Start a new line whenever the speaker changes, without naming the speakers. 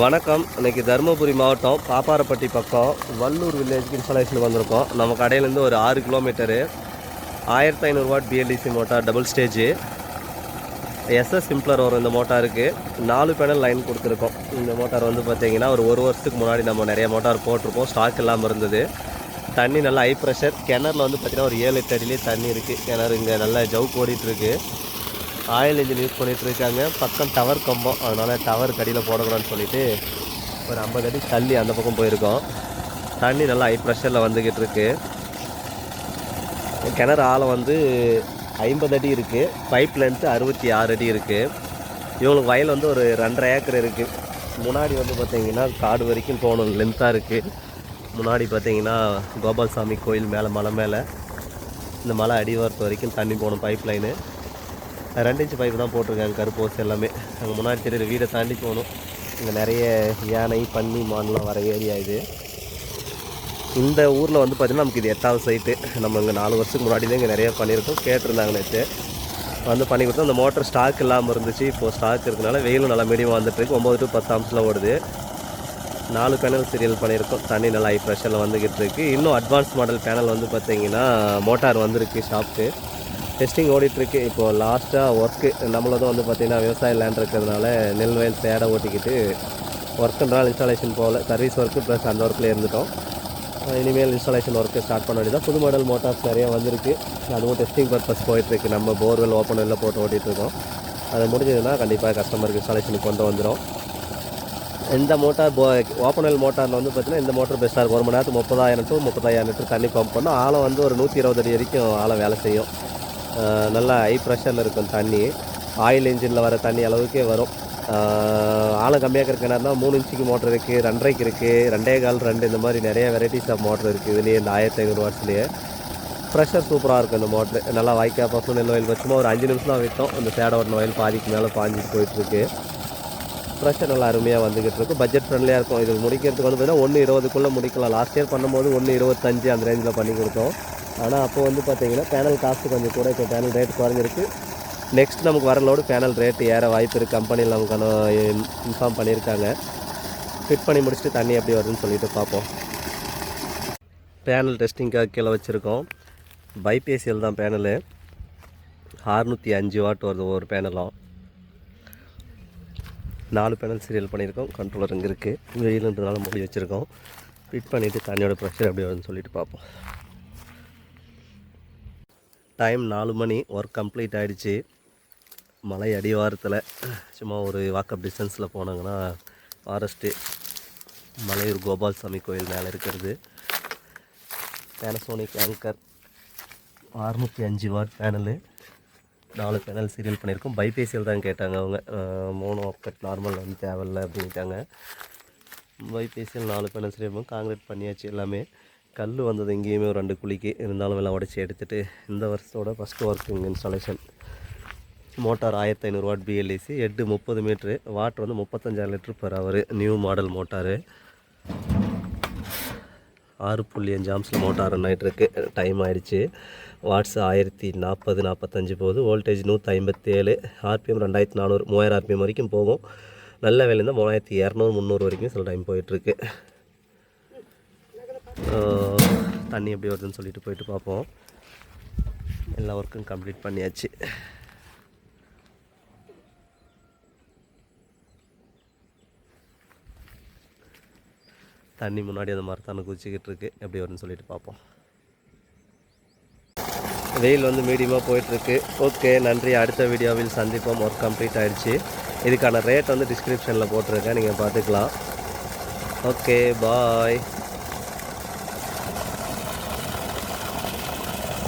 வணக்கம். இன்றைக்கி தருமபுரி மாவட்டம் பாப்பாரப்பட்டி பக்கம் வல்லூர் வில்லேஜ் இன்ஸ்டாலேஷனுக்கு வந்திருக்கோம். நம்ம கடையிலேருந்து ஒரு ஆறு கிலோமீட்டரு. ஆயிரத்தி ஐநூறு BLDC motor double stage. SS simpler வரும் இந்த மோட்டாருக்கு நாலு பேனல் லைன் கொடுத்துருக்கோம். இந்த மோட்டார் வந்து பார்த்திங்கன்னா ஒரு ஒரு வருஷத்துக்கு முன்னாடி நம்ம நிறைய மோட்டார் போட்டிருப்போம். ஸ்டாக் இல்லாமல் இருந்தது. தண்ணி நல்லா ஹை ப்ரெஷர் கிணறுல வந்து பார்த்திங்கன்னா ஒரு ஏழு எட்டு அடியிலே தண்ணி இருக்குது கிணறு இங்கே நல்லா ஜவுக்கு ஓடிட்டுருக்கு ஆயில் இன்ஜின் யூஸ் பண்ணிகிட்ருக்காங்க இருக்காங்க பக்கம் டவர் கம்பம். அதனால் டவர் கடியில் போடக்கூடாதுன்னு சொல்லிவிட்டு ஒரு ஐம்பது அடி தள்ளி அந்த பக்கம் போயிருக்கோம். தண்ணி நல்லா ஹை ப்ரெஷரில் வந்துக்கிட்டு இருக்குது கிணறு ஆழம் வந்து ஐம்பது அடி இருக்குது பைப் லென்த்து அறுபத்தி ஆறு அடி இருக்குது இவங்களுக்கு வயல் வந்து ஒரு ரெண்டரை ஏக்கர் இருக்குது முன்னாடி வந்து பார்த்திங்கன்னா காடு வரைக்கும் போகணும். லென்த்தாக இருக்குது முன்னாடி பார்த்திங்கன்னா கோபால்சாமி கோயில் மேலே மலை மேலே. இந்த மலை அடிவாரத்து வரைக்கும் தண்ணி போகணும் பைப் லைனு ரெண்டு இன்ச்சு பைப் தான் போட்டிருக்காங்க கருப்போஸ் எல்லாமே. அங்கே முன்னாடி தெரியுது வீடை தாண்டி போகணும். இங்கே நிறைய யானை பன்னி மான்லாம் வர ஏரியா இது. இந்த ஊரில் வந்து பார்த்திங்கன்னா நமக்கு இது எட்டாவது சைட்டு நம்ம இங்கே நாலு வருஷத்துக்கு முன்னாடி இங்கே நிறைய பண்ணியிருக்கோம். கேட்டிருந்தாங்க நேற்று வந்து பண்ணி கொடுத்தோம். அந்த மோட்டர் ஸ்டாக் இல்லாமல் இருந்துச்சு. இப்போது ஸ்டாக் இருக்கனால வெயிலும் நல்லா மீடியமாக வந்துட்டுருக்கு ஒம்பது டு பத்து அம்சில் ஓடுது. நாலு பேனல் சீரியல் பண்ணியிருக்கோம். தண்ணி நல்லா ஹை ப்ரெஷரில் வந்துக்கிட்டு இருக்கு. இன்னும் அட்வான்ஸ் மாடல் பேனல் வந்து பார்த்தீங்கன்னா மோட்டார் வந்திருக்கு ஷாப்க்கு டெஸ்டிங் ஓடிட்டுருக்கு. இப்போது லாஸ்ட்டாக ஒர்க்கு நம்மளதும் வந்து பார்த்திங்கன்னா விவசாய லேண்ட் இருக்கிறதுனால நெல் வயல் சேடை ஓட்டிக்கிட்டு ஒர்க்குன்றால் இன்ஸ்டாலேஷன் போகல. சர்வீஸ் ஒர்க்கு ப்ளஸ் அந்த ஒர்க்கில் இருந்துட்டோம். இனிமேல் இன்ஸ்டாலேஷன் ஒர்க்கு ஸ்டார்ட் பண்ண வேண்டியதான் புது மாடல் மோட்டார்ஸ் நிறையா வந்திருக்கு. அதுவும் டெஸ்டிங் பர்பஸ் போயிட்டுருக்கு. நம்ம போர்வெல் ஓப்பன் வெளில போட்டு ஓட்டிகிட்ருக்கோம் அது முடிஞ்சதுன்னா கண்டிப்பாக கஸ்டமருக்கு இன்ஸ்டாலேஷனுக்கு கொண்டு வந்துடும் இந்த மோட்டார் போ ஓப்பனல் மோட்டாரில் வந்து பார்த்தீங்கன்னா இந்த மோட்டர் பெஸ்ட்டாக இருக்கும். ஒரு மணி நேரத்துக்கு முப்பதாயிரம் டு முப்பதாயிரம் லிட்டர் தண்ணி பம்ப் பண்ணால் ஆழம் வந்து ஒரு நூற்றி இருபது அடி வரைக்கும் ஆழம் வேலை செய்யும். நல்லா ஹை ப்ரெஷரில் இருக்கும் தண்ணி. ஆயில் இன்ஜினில் வர தண்ணி அளவுக்கே வரும். ஆழம் கம்மியாக இருக்கிற தான் மூணு இன்ச்சுக்கு மோட்ரு இருக்குது ரெண்டரைக்கு இருக்குது ரெண்டே கால் ரெண்டு இந்த மாதிரி நிறைய வெரைட்டிஸ் ஆஃப் மோட்ரு இருக்குது இதுலேயே இந்த ஆயிரத்தி ஐநூறு வாட்ஸ்லேயே ப்ரெஷர் சூப்பராக இருக்கும் இந்த மோட்ரு நல்லா வாய்க்கா பசங்க நெல் வயல் வச்சுமா ஒரு அஞ்சு நிமிஷம் தான் விட்டோம். இந்த சேடை ஓட்டின வயல் பாதிக்கு மேலே பாஞ்சிட்டு போயிட்டுருக்கு. ப்ரெஷர் நல்லா அருமையாக வந்துக்கிட்டு இருக்கும் பட்ஜெட் ஃப்ரெண்ட்லியாக இருக்கும். இது முடிக்கிறதுக்கு வந்து பார்த்தீங்கன்னா ஒன்று இருபதுக்குள்ளே முடிக்கலாம். லாஸ்ட் இயர் பண்ணும்போது ஒன்று இருபத்தஞ்சு அந்த ரேஞ்சில் பண்ணி கொடுத்தோம். ஆனால் அப்போ வந்து பார்த்தீங்கன்னா பேனல் காஸ்ட்டு கொஞ்சம் கூட இப்போ பேனல் ரேட் குறைஞ்சிருக்கு. நெக்ஸ்ட் நமக்கு வர லோடு பேனல் ரேட்டு ஏற வாய்ப்பு இருக்குது கம்பெனியில் நமக்கு இன்ஃபார்ம் பண்ணியிருக்காங்க ஃபிட் பண்ணி முடிச்சுட்டு தண்ணி எப்படி வருதுன்னு சொல்லிட்டு பார்ப்போம் பேனல் டெஸ்டிங்காக கீழே வச்சுருக்கோம். பைபேசியில் தான் பேனலு அறுநூற்றி அஞ்சு வாட் வருது ஒவ்வொரு பேனலும் நாலு பேனல் சீரியல் பண்ணியிருக்கோம் கண்ட்ரோலர் இங்கே இருக்குது வெயிலுன்றதுனால மூடி வச்சுருக்கோம். ஃபிட் பண்ணிவிட்டு தண்ணியோட ப்ரெஷர் எப்படி வருதுன்னு சொல்லிட்டு பார்ப்போம் டைம் நாலு மணி ஒர்க் கம்ப்ளீட் ஆகிடுச்சு மலை அடிவாரத்தில் சும்மா ஒரு வாக்கப் டிஸ்டன்ஸில் போனாங்கன்னா ஃபாரஸ்ட்டு மலையூர் கோபால் சாமி கோயில் மேலே இருக்கிறது. பேனசோனிக் ஆங்கர் அறுநூற்றி அஞ்சு வாட் பேனலு நாலு பேனல் சீரியல் பண்ணியிருக்கோம். பைபேசியல் தான் கேட்டாங்க அவங்க. மூணு ஆப்கட் நார்மல் வந்து தேவையில்ல அப்படின்ட்டாங்க பைபேசியல் நாலு பேனல் சீரியல் காங்கிரீட் பண்ணியாச்சு எல்லாமே. கல் வந்தது எங்கேயுமே ஒரு ரெண்டு குழிக்கு. இருந்தாலும் எல்லாம் உடச்சி எடுத்துகிட்டு இந்த வருஷத்தோட ஃபஸ்ட்டு ஒர்க்கிங் இன்ஸ்டாலேஷன் மோட்டார் ஆயிரத்தி ஐநூறு வாட் பிஎல்ஏசி எட்டு முப்பது மீட்ரு வாட்ரு வந்து முப்பத்தஞ்சாயிரம் litre per hour new model motor. ஆறு புள்ளி அஞ்சு ஆம்ஸில் மோட்டார் ரன் ஆகிட்டு இருக்கு. டைம் ஆயிடுச்சு. வாட்ஸ் ஆயிரத்தி நாற்பது நாற்பத்தஞ்சு போகுது. வோல்டேஜ் நூற்றி ஐம்பத்தேழு ஆர்பிஎம் ரெண்டாயிரத்தி நானூறு. மூவாயிரம் ஆர்பிஎம் வரைக்கும் போகும். நல்ல வேலை இருந்தால் மூவாயிரத்தி இரநூறு முந்நூறு வரைக்கும் சில டைம் போயிட்டுருக்கு தண்ணி எப்படி வருதுன்னு சொல்லிட்டு போயிட்டு பார்ப்போம். எல்லா ஒர்க்கும் கம்ப்ளீட் பண்ணியாச்சு. தண்ணி முன்னாடி அந்த மரத்தான குதிச்சிக்கிட்டு இருக்கு. எப்படி வரும்னு சொல்லிட்டு பார்ப்போம். வெயில் வந்து மீடியமாக போயிட்டுருக்கு. ஓகே நன்றி. அடுத்த வீடியோவில் சந்திப்போம். ஒர்க் கம்ப்ளீட் ஆகிடுச்சு இதுக்கான ரேட் வந்து டிஸ்கிரிப்ஷனில் போட்டிருக்கேன். நீங்கள் பார்த்துக்கலாம். Okay bye